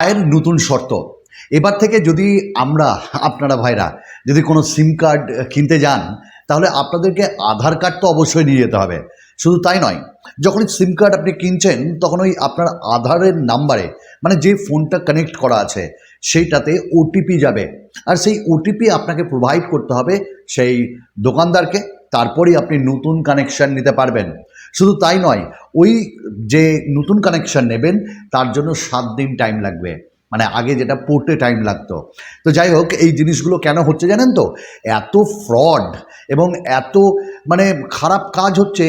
এর নতুন শর্ত। এবার থেকে যদি আমরা, আপনারা ভাইরা, যদি কোনো সিম কার্ড কিনতে যান, তাহলে আপনাদেরকে আধার কার্ড তো অবশ্যই নিয়ে যেতে হবে। শুধু তাই নয়, যখন সিম কার্ড আপনি কিনছেন, তখন ওই আপনার আধারের নাম্বারে মানে যে ফোনটা কানেক্ট করা আছে, সেইটাতে ওটিপি যাবে। আর সেই ওটিপি আপনাকে প্রোভাইড করতে হবে সেই দোকানদারকে। তারপরেই আপনি নতুন কানেকশান নিতে পারবেন। শুধু তাই নয়, ওই যে নতুন কানেকশান নেবেন, তার জন্য সাত দিন টাইম লাগবে। মানে আগে যেটা পড়তে টাইম লাগতো। তো যাই হোক, এই জিনিসগুলো কেন হচ্ছে জানেন তো? এত ফ্রড এবং এত মানে খারাপ কাজ হচ্ছে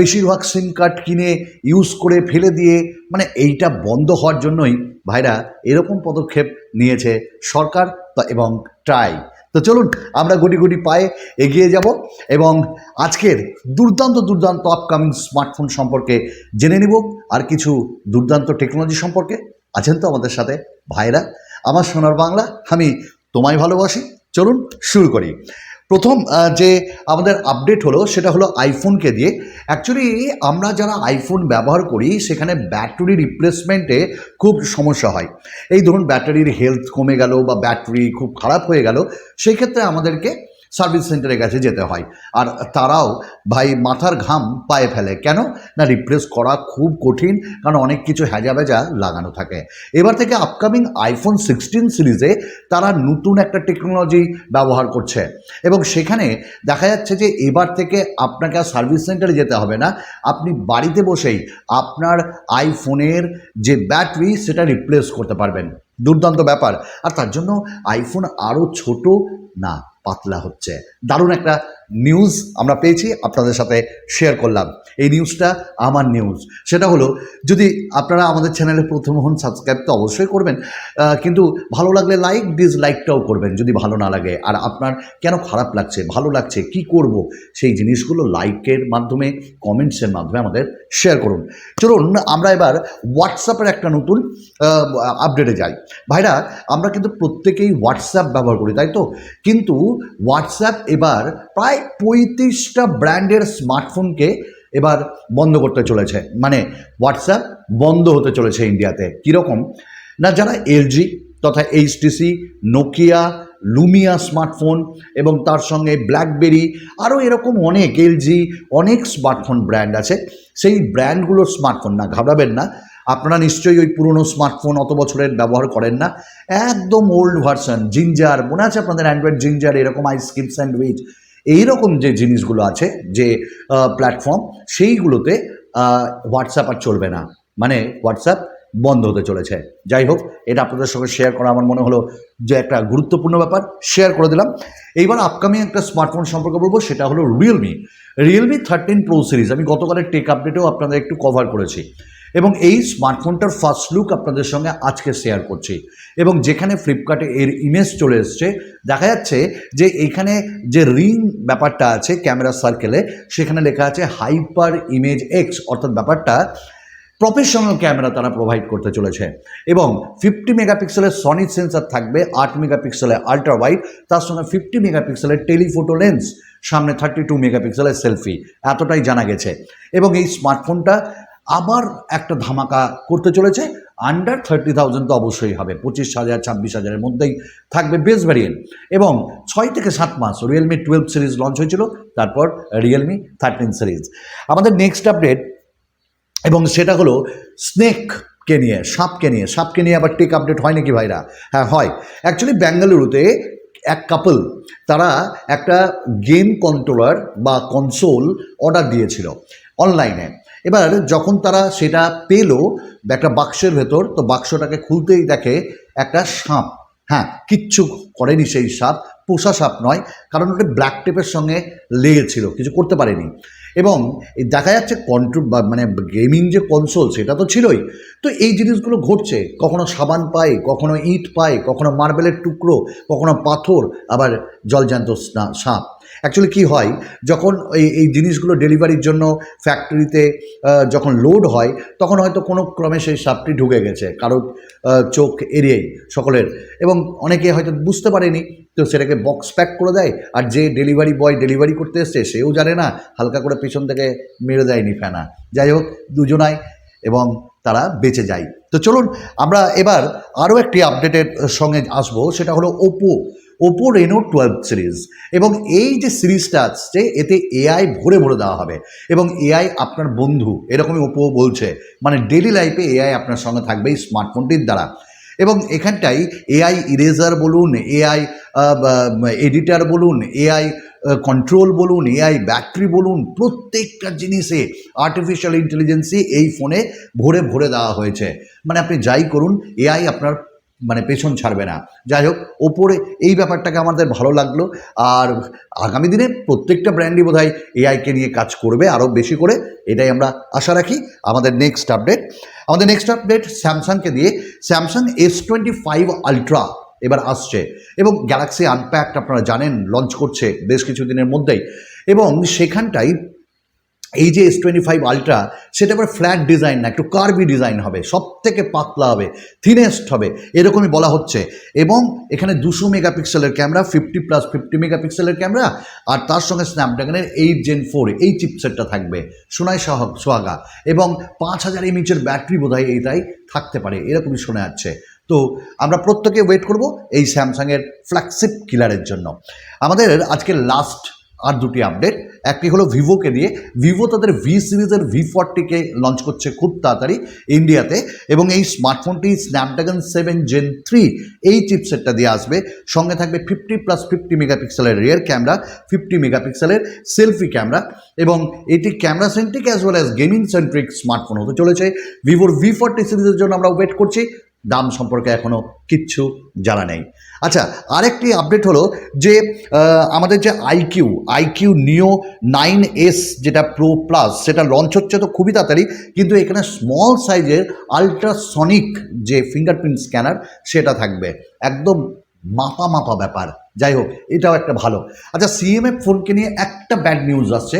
বেশিরভাগ সিম কার্ড কিনে ইউজ করে ফেলে দিয়ে মানে এইটা বন্ধ হওয়ার জন্যই ভাইরা এরকম পদক্ষেপ নিয়েছে সরকার এবং ট্রাই। তো চলুন আমরা গুটি গুটি পায়ে এগিয়ে যাব এবং আজকের দুর্দান্ত দুর্দান্ত আপকামিং স্মার্টফোন সম্পর্কে জেনে নিব আর কিছু দুর্দান্ত টেকনোলজি সম্পর্কে। আছেন তো আমাদের সাথে ভাইরা। আমার সোনার বাংলা, আমি তোমায় ভালোবাসি। চলুন শুরু করি। প্রথম যে আমাদের আপডেট হলো সেটা হলো আইফোনকে দিয়ে। অ্যাকচুয়ালি আমরা যারা আইফোন ব্যবহার করি, সেখানে ব্যাটারি রিপ্লেসমেন্টে খুব সমস্যা হয়। এই ধরুন ব্যাটারির হেলথ কমে গেল বা ব্যাটারি খুব খারাপ হয়ে গেল, সেই ক্ষেত্রে আমাদেরকে সার্ভিস সেন্টারের কাছে যেতে হয়। আর তারাও ভাই মাথার ঘাম পায়ে ফেলে। কেন? না, রিপ্লেস করা খুব কঠিন, কারণ অনেক কিছু হ্যাজা ভ্যাজা লাগানো থাকে। এবার থেকে আপকামিং আইফোন সিক্সটিন সিরিজে তারা নতুন একটা টেকনোলজি ব্যবহার করছে। এবং সেখানে দেখা যাচ্ছে যে এবার থেকে আপনাকে আর সার্ভিস সেন্টারে যেতে হবে না। আপনি বাড়িতে বসেই আপনার আইফোনের যে ব্যাটারি, সেটা রিপ্লেস করতে পারবেন। দুর্দান্ত ব্যাপার। আর তার জন্য আইফোন আরও ছোট না পাতলা হচ্ছে। দারুণ একটা নিউজ আমরা পেয়েছি, আপনাদের সাথে শেয়ার করলাম। এই নিউজটা আমার নিউজ সেটা হলো, যদি আপনারা আমাদের চ্যানেলে প্রথম হন সাবস্ক্রাইব তো অবশ্যই করবেন কিন্তু ভালো লাগলে লাইক ডিসলাইকটাও করবেন, যদি ভালো না লাগে। আর আপনার কেন খারাপ লাগছে, ভালো লাগছে, কি করব, সেই জিনিসগুলো লাইকের মাধ্যমে কমেন্টসের মাধ্যমে আমাদের শেয়ার করুন। চলুন, আমরা এবার হোয়াটসঅ্যাপের একটা নতুন আপডেটে যাই। ভাইরা, আমরা কিন্তু প্রত্যেকেই হোয়াটসঅ্যাপ ব্যবহার করি, তাই তো? কিন্তু হোয়াটসঅ্যাপ এবার প্রায় পঁয়ত্রিশটা ব্র্যান্ডের স্মার্টফোনকে এবার বন্ধ করতে চলেছে। মানে হোয়াটসঅ্যাপ বন্ধ হতে চলেছে ইন্ডিয়াতে। কীরকম? না, যারা এলজি তথা এইচটিসি, নোকিয়া, লুমিয়া স্মার্টফোন এবং তার সঙ্গে ব্ল্যাকবেরি, আরও এরকম অনেক এলজি, অনেক স্মার্টফোন ব্র্যান্ড আছে। সেই ব্র্যান্ডগুলোর স্মার্টফোন না, ঘাবড়াবেন না। আপনারা নিশ্চয়ই ওই পুরনো স্মার্টফোন অত বছরের ব্যবহার করেন না। একদম ওল্ড ভার্সন জিঞ্জার মনে আছে আপনাদের অ্যান্ড্রয়েড জিঞ্জার এরকম আইসক্রিম স্যান্ডউইচ এইরকম যে জিনিসগুলো আছে, যে প্ল্যাটফর্ম সেইগুলোতে হোয়াটসঅ্যাপ আর চলবে না। মানে হোয়াটসঅ্যাপ বন্ধ হতে চলেছে। যাই হোক, এটা আপনাদের সঙ্গে শেয়ার করা আমার মনে হলো যে একটা গুরুত্বপূর্ণ ব্যাপার শেয়ার করে দিলাম। এইবার আপকামিং একটা স্মার্টফোন সম্পর্কে বলব, সেটা হলো Realme Realme thirteen pro series আমি গতকালের টেক আপডেটেও আপনাদের একটু কভার করেছি। এবং এই স্মার্টফোনটার ফার্স্ট লুক আপনাদের সঙ্গে আজকে শেয়ার করছি। এবং যেখানে ফ্লিপকার্টে এর ইমেজ চলে এসছে, দেখা যাচ্ছে যে এখানে যে রিং ব্যাপারটা আছে ক্যামেরা সার্কেলে সেখানে লেখা আছে হাইপার ইমেজ এক্স অর্থাৎ ব্যাপারটা প্রফেশনাল ক্যামেরা তারা প্রোভাইড করতে চলেছে। এবং ফিফটি মেগাপিক্সেলের সনিক সেন্সার থাকবে আট মেগাপিক্সেলের আল্ট্রা ওয়াইড তার সঙ্গে ফিফটি মেগাপিক্সেলের টেলিফোটো লেন্স সামনে থার্টি টু মেগাপিক্সেলের সেলফি এতটাই জানা গেছে। এবং এই স্মার্টফোনটা আবার একটা ধামাকা করতে চলেছে। আন্ডার থার্টি থাউজেন্ড তো অবশ্যই হবে। পঁচিশ হাজার, ছাব্বিশ হাজারের মধ্যেই থাকবে বেস ভ্যারিয়েন্ট এবং ছয় থেকে সাত মাস রিয়েলমি টুয়েলভ সিরিজ লঞ্চ হয়েছিল, তারপর রিয়েলমি থার্টিন সিরিজ আমাদের নেক্সট আপডেট এবং সেটা হলো স্নেককে নিয়ে সাপকে নিয়ে। সাপকে নিয়ে আবার টেক আপডেট হয় নাকি ভাইরা? হ্যাঁ হয়। অ্যাকচুয়ালি বেঙ্গালুরুতে এক কাপল তারা একটা গেম কন্ট্রোলার বা কনসোল অর্ডার দিয়েছিল অনলাইনে এবার যখন তারা সেটা পেল একটা বাক্সের ভেতর, তো বাক্সটাকে খুলতেই দেখে একটা সাপ। হ্যাঁ কিচ্ছু করেনি সেই সাপ, পোষা সাপ নয়, কারণ ওটা ব্ল্যাক টেপের সঙ্গে লেগেছিল, কিছু করতে পারেনি। এবং দেখা যাচ্ছে কন্ট্রো মানে গেমিং যে কনসোল সেটা তো ছিলই। তো এই জিনিসগুলো ঘটছে, কখনো সাবান পায়, কখনো ইট পায়, কখনো মার্বেলের টুকরো, কখনো পাথর, আবার জলজান্ত সাপ। অ্যাকচুয়ালি কী হয়, যখন এই এই জিনিসগুলো ডেলিভারির জন্য ফ্যাক্টরিতে যখন লোড হয়, তখন হয়তো কোনো ক্রমে সেই সাপটি ঢুকে গেছে, কারোর চোখ এড়িয়েই, সকলের। এবং অনেকে হয়তো বুঝতে পারেনি, তো সেটাকে বক্স প্যাক করে দেয়, আর যে ডেলিভারি বয় ডেলিভারি করতে এসছে, সেও জানে না, হালকা করে পেছন থেকে মেরে দেয়নি ফেনা। যাই হোক, দুজনাই এবং তারা বেঁচে যায়। তো চলুন, আমরা এবার আরও একটি আপডেটের সঙ্গে আসব, সেটা হলো Oppo Oppo Reno twelve series এবং এই যে সিরিজটা আসছে, এতে এআই ভরে ভরে দেওয়া হবে। এবং এআই আপনার বন্ধু, এরকমই ওপো বলছে মানে ডেলি লাইফে এআই আপনার সঙ্গে থাকবে এই স্মার্টফোনটির দ্বারা। এবং এখানটাই এআই ইরেজার বলুন এআই এডিটার বলুন এআই কন্ট্রোল বলুন এআই ব্যাটারি বলুন, প্রত্যেকটা জিনিসে আর্টিফিশিয়াল ইন্টেলিজেন্সি এই ফোনে ভরে ভরে দেওয়া হয়েছে। মানে আপনি যাই করুন এআই আপনার মানে পেছন ছাড়বে না। যাই হোক, ওপরে এই ব্যাপারটাকে আমাদের ভালো লাগল। আর আগামী দিনে প্রত্যেকটা ব্র্যান্ডই বোধ হয় এআইকে নিয়ে কাজ করবে আরও বেশি করে, এটাই আমরা আশা রাখি। আমাদের নেক্সট আপডেট আমাদের নেক্সট আপডেট স্যামসাংকে দিয়ে। Samsung S twenty five ultra এবার আসছে এবং গ্যালাক্সি আনপ্যাক্ট আপনারা জানেন লঞ্চ করছে বেশ কিছুদিনের মধ্যেই। এবং সেখানটাই এই যে এস টোয়েন্টি ফাইভ আলট্রা সেটা আবার ফ্ল্যাট ডিজাইন না, একটু কার্বি ডিজাইন হবে সব থেকে পাতলা হবে থিনেস্ট হবে, এরকমই বলা হচ্ছে। এবং এখানে দুশো মেগাপিক্সেলের ক্যামেরা ফিফটি প্লাস ফিফটি মেগাপিক্সেলের ক্যামেরা আর তার সঙ্গে স্ন্যাপড্রাগনের এইট জেন ফোর এই চিপসেটটা থাকবে, সোনাই সহ, সোহাগা। এবং পাঁচ হাজার এমএচের ব্যাটারি বোধহয় এইটাই থাকতে পারে, এরকমই শোনা যাচ্ছে। তো আমরা প্রত্যেকে ওয়েট করব এই স্যামসাংয়ের ফ্ল্যাগশিপ কিলারের জন্য। আমাদের আজকে লাস্ট আর দুটি আপডেট একটি হলো ভিভোকে দিয়ে। ভিভো তাদের ভি সিরিজের ভি ফর্টিকে লঞ্চ করছে খুব তাড়াতাড়ি ইন্ডিয়াতে এবং এই স্মার্টফোনটি স্ন্যাপড্রাগন সেভেন জেন থ্রি এই চিপসেটটা দিয়ে আসবে। সঙ্গে থাকবে ফিফটি প্লাস ফিফটি মেগাপিক্সেলের রিয়ার ক্যামেরা ফিফটি মেগাপিক্সেলের সেলফি ক্যামেরা এবং এটি camera centric as well as gaming centric smartphone হতে চলেছে। ভিভোর ভি ফর্টি সিরিজের জন্য আমরা ওয়েট করছি। দাম সম্পর্কে এখনও কিচ্ছু জানা নেই। আচ্ছা আরেকটি আপডেট হলো যে আমাদের যে iQOO iQOO Neo nine S যেটা প্রো প্লাস সেটা লঞ্চ হচ্ছে তো খুবই তাড়াতাড়ি, কিন্তু এখানে স্মল সাইজের আলট্রাসনিক যে ফিঙ্গারপ্রিন্ট স্ক্যানার সেটা থাকবে। একদম মাপা মাপা ব্যাপার। যাই হোক, এটাও একটা ভালো। আচ্ছা সিএমএফ ফোনকে নিয়ে একটা ব্যাড নিউজ আসছে,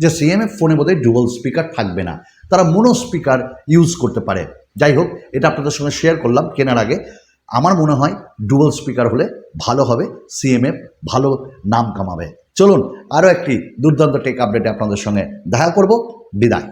যে সিএমএফ ফোনে বোধহয় ডুবল স্পিকার থাকবে না। তারা মোনো স্পিকার ইউজ করতে পারে। যাই হোক, এটা আপনাদের সঙ্গে শেয়ার করলাম কেনার আগে। আমার মনে হয় ডুবল স্পিকার হলে ভালো হবে সিএমএফ ভালো নাম কামাবে। চলুন, আরও একটি দুর্দান্ত টেক আপডেটে আপনাদের সঙ্গে দেখা করব। বিদায়।